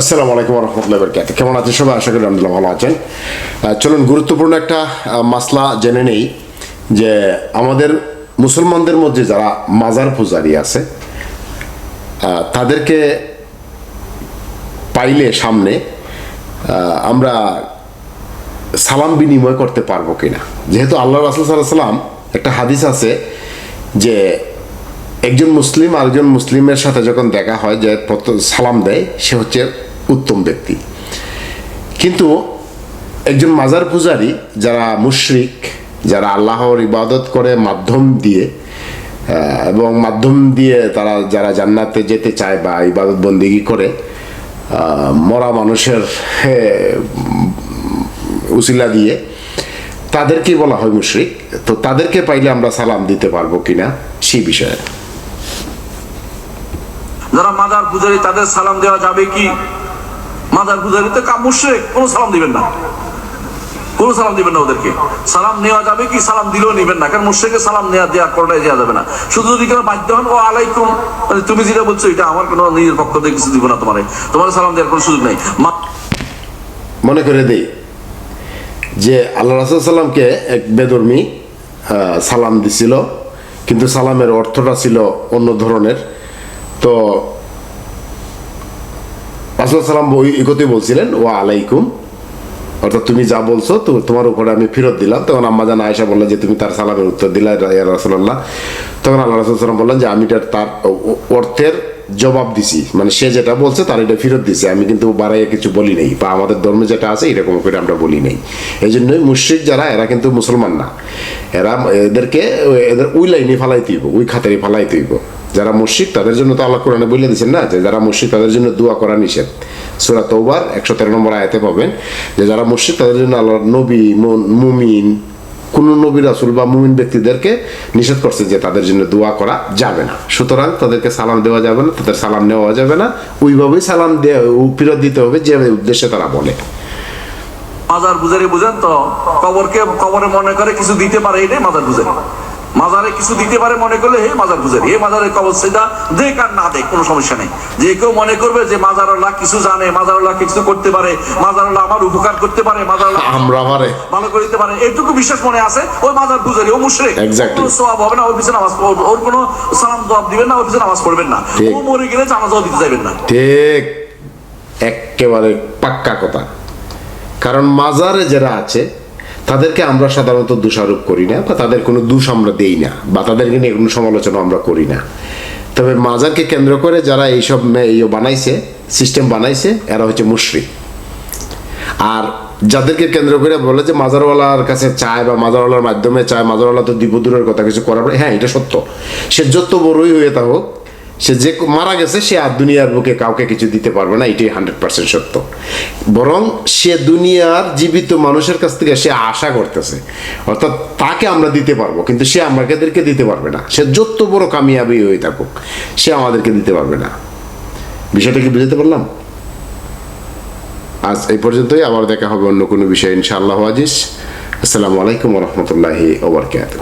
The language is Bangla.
আসসালামু আলাইকুম রহমতুল্লাহ বরকাত কেমন আছেন সবাই? আশা করি আলহামদুলিল্লাহ ভালো আছেন। চলুন, গুরুত্বপূর্ণ একটা মাসলা জেনে নেই যে আমাদের মুসলমানদের মধ্যে যারা মাজার পূজারি আছে তাদেরকে পাইলে সামনে আমরা সালাম বিনিময় করতে পারব কিনা। যেহেতু আল্লাহ রাসুল সাল্লাহ সাল্লাম একটা হাদিস আছে যে একজন মুসলিম আরেকজন মুসলিমের সাথে যখন দেখা হয় যে সালাম দেয়, সে হচ্ছে উত্তম ব্যক্তি। কিন্তু একজন মাজার পূজারী যারা মুশরিক, যারা আল্লাহর ইবাদত করে মাধ্যম দিয়ে এবং মাধ্যম দিয়ে তারা যারা জান্নাতে যেতে চায় বা ইবাদত বন্দিগি করে মরা মানুষের উসিলা দিয়ে তাদেরকে বলা হয় মুশরিক। তো তাদেরকে পাইলে আমরা সালাম দিতে পারব কিনা সেই বিষয়ে। যারা মাদার পূজারী, তাদের সালাম দেওয়া যাবে কি? মাদার পূজারী তো কামুশেক কোনো সালাম দিবেন না। কোনো সালাম দিবেন না ওদেরকে। সালাম নেওয়া যাবে কি? সালাম দিলেও নিবেন না। কারণ মুর্শেকে সালাম নেওয়া দেওয়া কোনটাই দেওয়া যাবে না। শুধু যদি কেউ বাধ্য হন ও আলাইকুম। মানে তুমি যেটা বলছো, এটা আমার কোনো নিজের পক্ষ থেকে কিছু দিব না তোমার। তোমার সালাম দেওয়ার কোনো সুযোগ নেই। মনে করে দেই যে আল্লাহ রাসুল সাল্লামকে এক বেদর্মী সালাম দিছিল। কিন্তু সালামের অর্থটা ছিল অন্য ধরনের। তো রাসুল সাল্লাম বলছিলেন ও আলাইকুম। অর্থাৎ তুমি যা বলছো, তো তোমার উপরে আমি ফেরত দিলাম। তখন আম্মা জান আয়সা বললেন যে, তুমি তার সালামের উত্তর দিলা রাসুল্লাহ তখন আল্লাহ রাসুল সাল্লাম বললেন যে, আমি তার অর্থের জবাব দিছি। মানে সে যেটা বলছে তার এটা ফেরত দিছে। আমি কিন্তু বাড়াইয়া কিছু বলি নাই বা আমাদের ধর্মে যেটা আছে এরকম করে আমরা বলি নাই। এই জন্যই মুশ্রিক যারা, এরা কিন্তু মুসলমান না। এরা এদেরকে, এদের ওই লাইনে ফালাই তুইব ওই খাতারে ফালাই তুইব যারা মুশরিক তাদের জন্য তো আল্লাহ কোরআনে বলে দিচ্ছেন না যে যারা মুশরিক তাদের জন্য দোয়া করা নিষেধ। সুরা তৌবার একশো তেরো নম্বর আয়াতে পাবেন যে যারা মুশরিক তাদের জন্য আল্লাহ নবী, মুমিন কোন নবী রাসুল বা মুমিন ব্যক্তিদেরকে নিষেধ করছে যে তাদের জন্য দোয়া করা যাবে না। সুতরাং তাদেরকে সালাম দেওয়া যাবে না, তাদের সালাম নেওয়া যাবে না। ওইভাবেই সালাম দেওয়া ফেরত দিতে হবে যে উদ্দেশ্যে তারা বলে। মাজার বুঝারি বুঝেন তো? কবরকে কবরে মনে করে কিছু দিতে পারে এটাই মাজার পূজারী মাজারে কিছু দিতে পারে মনে করলে হে মাজার পূজারী হে মাজারের কবর সেটা দেখ আর না দেখ কোনো সমস্যা নেই। যে কেউ মনে করবে যে মাজারওয়ালা কিছু জানে মাজারওয়ালা কিছু করতে পারে মাজারওয়ালা আমার উপকার করতে পারে মাজারওয়ালা আমরা পারে ভালো করে দিতে পারে এইটুকু বিশ্বাস মনে আছে? ওই মাজার পূজারী ও মুশরিক. কোনো সওয়াব হবে না ওর পিছনে নামাজ ওর কোনো সালাম জবাব দিবেন না ওর পিছনে নামাজ পড়বেন না। ও মরে গেলে জানাজাও দিতে যাবেন না। ঠিক। একেবারে পাক্কা কথা। কারণ মাজারে যারা আছে তাদেরকে আমরা সাধারণত দোষারোপ করি না বা তাদের কোনো দোষ আমরা দেই না বা তাদেরকে নিয়ে কোনো সমালোচনা আমরা করি না। তবে মাজারকে কেন্দ্র করে যারা এইসব ইয়ে বানাইছে সিস্টেম বানাইছে, এরা হচ্ছে মুশরিক। আর যাদেরকে কেন্দ্র করে বলে যে মাজারওয়ালার কাছে চায় বা মাজারওয়ালার মাধ্যমে চায়, মাজারওয়ালা তো দীপদূরের কথা কিছু করার হ্যাঁ এটা সত্য। সে যত বড়ই হয়ে থাকুক সে যে মারা গেছে, সে আর দুনিয়ার বুকে কাউকে কিছু দিতে পারবে না, এটাই হান্ড্রেড পার্সেন্ট সত্য। বরং সে দুনিয়ার জীবিত মানুষের কাছ থেকে সে আশা করতেছে। অর্থাৎ তাকে আমরা দিতে পারব, কিন্তু সে আমাদেরকে দিতে পারবে না। সে যত বড় কামিয়াবি হয়ে থাকুক, সে আমাদেরকে দিতে পারবে না। বিষয়টা কি বুঝতে পারলাম? আজ এই পর্যন্তই, আবার দেখা হবে অন্য কোনো বিষয়ে, ইনশাআল্লাহ আজিজ। আসসালামু আলাইকুম রহমতুল্লাহি ওবরকাত